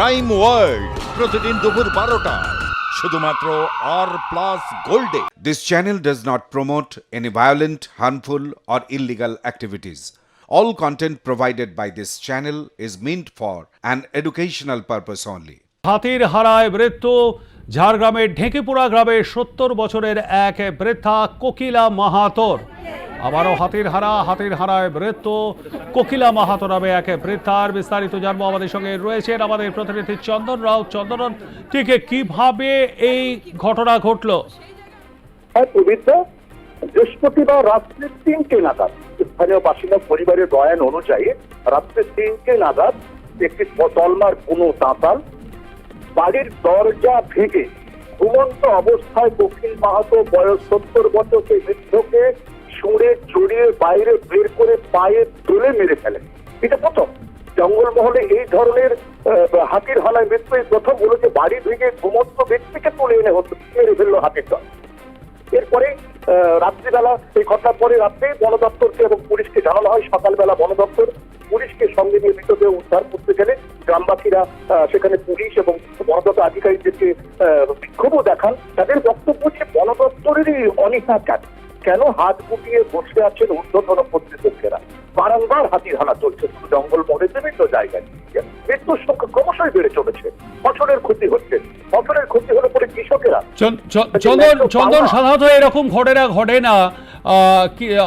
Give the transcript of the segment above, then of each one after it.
Crime world প্রতিদিন দুপুর বারোটায় শুধুমাত্র আর প্লাস গোল্ডে This channel does not promote any violent, harmful, or illegal activities. All content provided by this channel is meant for an educational purpose only. হাতির হারায় মৃত্যু ঝাড়গ্রামের ঢেঁকিপুরা গ্রামের সত্তর বছরের এক বৃদ্ধা কোকিলা মাহাতোর আবারও হাতির হারা, হাতির হারায় মৃত্যু কোকিলা মাহাতো নামে একে বৃদ্ধার বিস্তারিত জানব আমাদের সঙ্গে। রয়েছেন আমাদের প্রতিনিধি চন্দন রাও। চন্দন ঠিক কীভাবে এই ঘটনা ঘটলো? হ্যাঁ বৃহস্পতিবার রাত্রে তিনটে নাগাদ, স্থানীয় বাসিন্দা পরিবারের বয়ান অনুযায়ী রাত্রে তিনটে নাগাদ একটি তলমার কোনো তাঁতাল বাড়ির দরজা ভেঙে ঘুমন্ত অবস্থায় দক্ষিণ মাহাতো বয়স সত্তর বছরকে বৃদ্ধকে সুরে জড়িয়ে বাইরে বের করে পায়ে তুলে মেরে ফেলেন এটা প্রথম। জঙ্গলমহলে এই ধরনের হাতির হানায় মৃত্যু এই প্রথম হলো যে বাড়ি ভেঙে ঘুমন্ত ব্যক্তিকে তুলে এনে হতো মেরে ফেলল হাতির দল। এরপরে রাত্রিবেলা, এই ঘটনার পরে রাত্রে বন দপ্তরকে এবং পুলিশকে জানানো হয়, সকালবেলা বন দপ্তর পুলিশকে সঙ্গে নিয়ে মৃতদেহ উদ্ধার করতে গেলে গ্রামবাসীরা সেখানে পুলিশ এবং বন দপ্তর আধিকারিকদেরকে বিক্ষোভও দেখান। তাদের বক্তব্য যে বন দপ্তরেরই অনীহা কেন কেন হাত গুটিয়ে বসে আছেন ঊর্ধ্বতন কর্তৃপক্ষেরা? বারংবার হাতির হানা চলছে শুধু জঙ্গল মরে বিভিন্ন জায়গায় মৃত্যুর সংখ্যা ক্রমশই বেড়ে চলেছে। ফসলের ক্ষতি হচ্ছে। ফসলের ক্ষতি হলে পরে কৃষকেরা চন্দন চন্দন সাধারণত এরকম ঘটনা ঘটে না।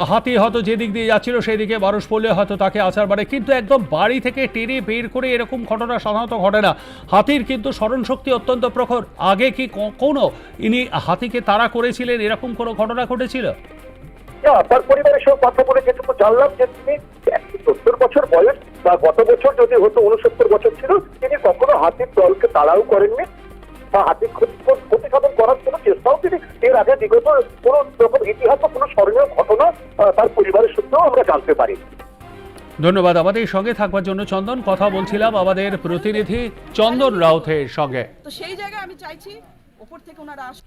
হাতি হয়তো যেদিক দিয়ে যাচ্ছিল সেদিকে মানুষ পড়লে হয়তো তাকে আচার বাড়ে কিন্তু একদম বাড়ি থেকে টেনে বের করে এরকম ঘটনা সাধারণত ঘটে না। হাতির কিন্তু স্মরণশক্তি অত্যন্ত প্রখর। আগে কি কোনো ইনি হাতিকে তাড়া করেছিলেন? এরকম কোনো ঘটনা ঘটেছিল? তার পরিবারের সঙ্গে কথা বলে যেটুকু জানলাম যে তিনি সত্তর বছর বয়স বা গত বছর যদি হতো উনসত্তর বছর ছিল, তিনি কখনো হাতির দলকে তাড়াও করেননি বা হাতির ক্ষতি সাধন করার কোনো চেষ্টাও তিনি এর আগে বিগত কোনো রকম ইতিহাস তার পরিবারের সূত্রেও আমরা জানতে পারি। ধন্যবাদ আমাদের সঙ্গে থাকবার জন্য চন্দন কথা বলছিলাম আমাদের প্রতিনিধি চন্দন রাউথের সঙ্গে। তো সেই জায়গায় আমি চাইছি ওপর থেকে ওনারা আস